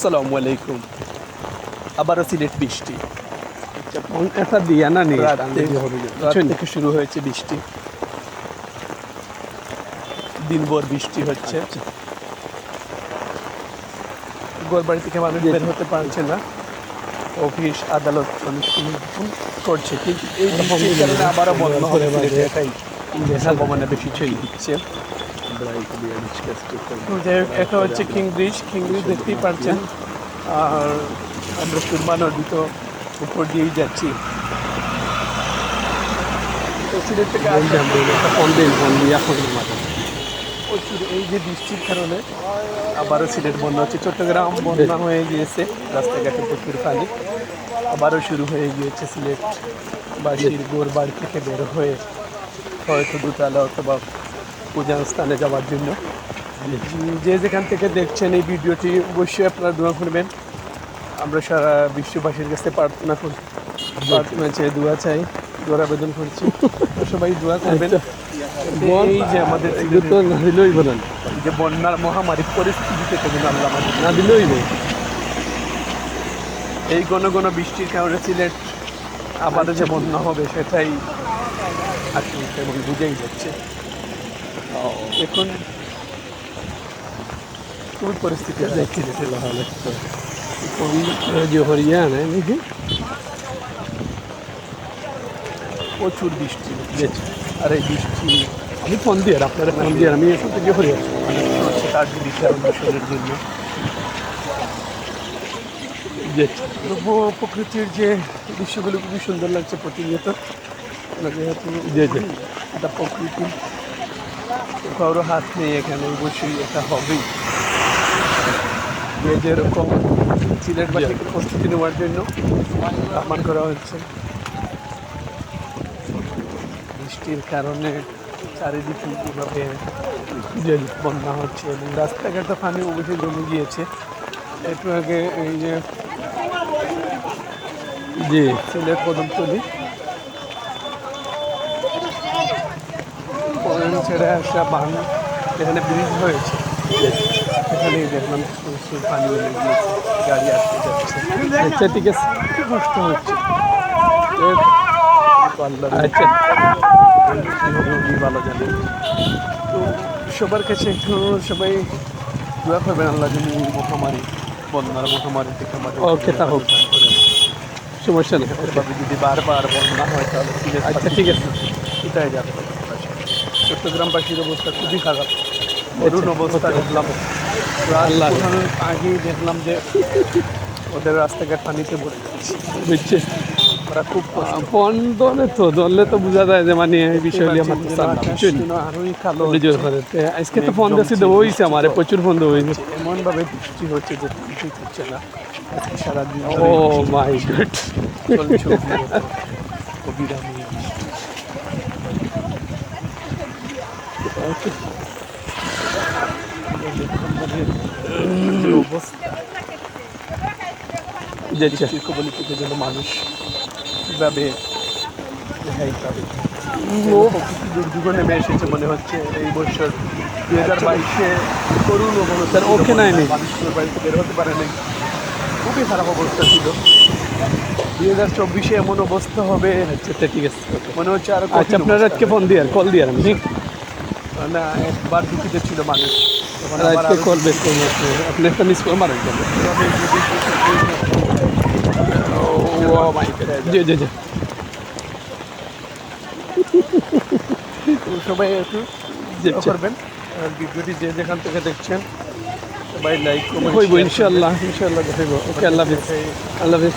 আসসালামু আলাইকুম। আবারও সিলেট বৃষ্টি। এটা দিয়া না রাত থেকে শুরু হয়েছে বৃষ্টি। দিনভর বৃষ্টি হচ্ছে। গোর বাড়ি থেকে মানুষ বের হতে পারছে না। অফিস আদালত করছে। কিন্তু এই কারণে আবারও বন্ধ পারে এটাই। সম্ভাবনা বেশি ছেড়ে দিচ্ছে তো এটা হচ্ছে কিং ব্রিজ কিং ব্রিজ দেখতেই পাচ্ছেন আর আমরা সুরমা নদী তো উপর দিয়েই যাচ্ছি। প্রচুর এই যে বৃষ্টির কারণে আবারও সিলেট বন্ধ হচ্ছে। চট্টগ্রাম বন্যা হয়ে গিয়েছে। রাস্তাঘাটে প্রচুর পানি। আবারও শুরু হয়ে গিয়েছে সিলেট বাড়ির গোর বাড়ি থেকে বের হয়ে হয়তো দুতলা অথবা পূজার স্থানে যাওয়ার জন্য। যে যেখান থেকে দেখছেন এই ভিডিওটি অবশ্যই আপনারা দোয়া করবেন। আমরা সারা বিশ্ববাসীর কাছে প্রার্থনা করি প্রার্থনা চাই দোয়া চাই দোয়ার আবেদন করছি। সবাই দোয়া করবেন। এই যে আমাদের না দিলেই বলেন যে বন্যার মহামারী পরিস্থিতি থেকে যেন আল্লাহ আমাদের না দিলেই এই ঘন ঘন বৃষ্টির কারণে সিলেট আবারও যে বন্যা হবে সেটাই আশঙ্কা এবং বুঝেই যাচ্ছে। এখন খুবই পরিস্থিতি আছে। সিলেটের তাহলে ফোন যে হরিয়া না নাকি? প্রচুর বৃষ্টি। আর এই বৃষ্টি আমি ফোন দিয়ে আপনারা ফোন দিয়ে আমি এখান থেকে হচ্ছে তার বিচার অনুসরণের জন্য। যে প্রকৃতির যে দৃশ্যগুলো খুবই সুন্দর লাগছে প্রতিনিয়ত। যেহেতু জি। একটা প্রকৃতি। কারও হাত নেই এখানে অবশ্যই এটা হবেই। যেরকম সিলেটবাসীকে প্রস্তুতি নেওয়ার জন্য আহ্বান করা হচ্ছে। বৃষ্টির কারণে চারিদিকে কীভাবে যে বন্যা হচ্ছে এবং রাস্তাঘাটে পানি অবশ্যই জমে গিয়েছে। একটু আগে এই যে সিলেট কদমতলি পয়েন্ট ছেড়ে আসা বান যেখানে ব্রিজ হয়েছে। সেখানেই দেখলাম প্রচুর পানি গিয়েছে গাড়ি আসতে যাচ্ছে। আচ্ছা ঠিক আছে কষ্ট হচ্ছে। আচ্ছা। ভালো জানেন তো সবার কাছে একটু সবাই দোয়া করবেন আল্লাহ এই মহামারী বন্যার মহামারী থেকে আমাদের ওকে, তা হোক। সমস্যা নেই যদি বারবার বন্যা হয় তাহলে আচ্ছা ঠিক আছে। এটাই যাবে চট্টগ্রামবাসীর অবস্থা খুবই খারাপ। করুণ অবস্থা দেখলাম। আগেই দেখলাম যে ওদের রাস্তাঘাট পানিতে ভরে বুঝছে। ওরা খুব ফোন ধরলে তো ধরলে তো বোঝা যায় যে মানে এই বিষয় নিয়ে আমার তে আজকে তো ফোন দিয়েছি দেবো হয়েছে আমার প্রচুর ফোন দেবো হয়েছে। এমনভাবে বৃষ্টি হচ্ছে যে হচ্ছে না। সারাদিন ও মাই গড অবিরামী যে মানুষ কীভাবে নেমে এসেছে মনে হচ্ছে এই বছর দুই হাজার বাইশে করুণ অবস্থা ওকে নাই নেই। মানুষ কোনো বাড়িতে বের হতে পারে নাই খুবই খারাপ অবস্থা ছিল দুই হাজার চব্বিশে এমন অবস্থা হবে আচ্ছা ঠিক আছে মনে হচ্ছে আরও আচ্ছা আপনারা আজকে ফোন দিয়ে কল দিয়ে আমি ঠিক না একবার দুঃখিত ছিল মানুষ। আজকে করব আপনি। একটা মিস জি জি জি। সবাই একটু করবেন। ভিডিওটি যে যেখান থেকে দেখছেন সবাই লাইক হইব ইনশাআল্লাহ ইনশাআল্লাহ দেখাইব ওকে আল্লাহ হাফিজ। আল্লাহ হাফিজ।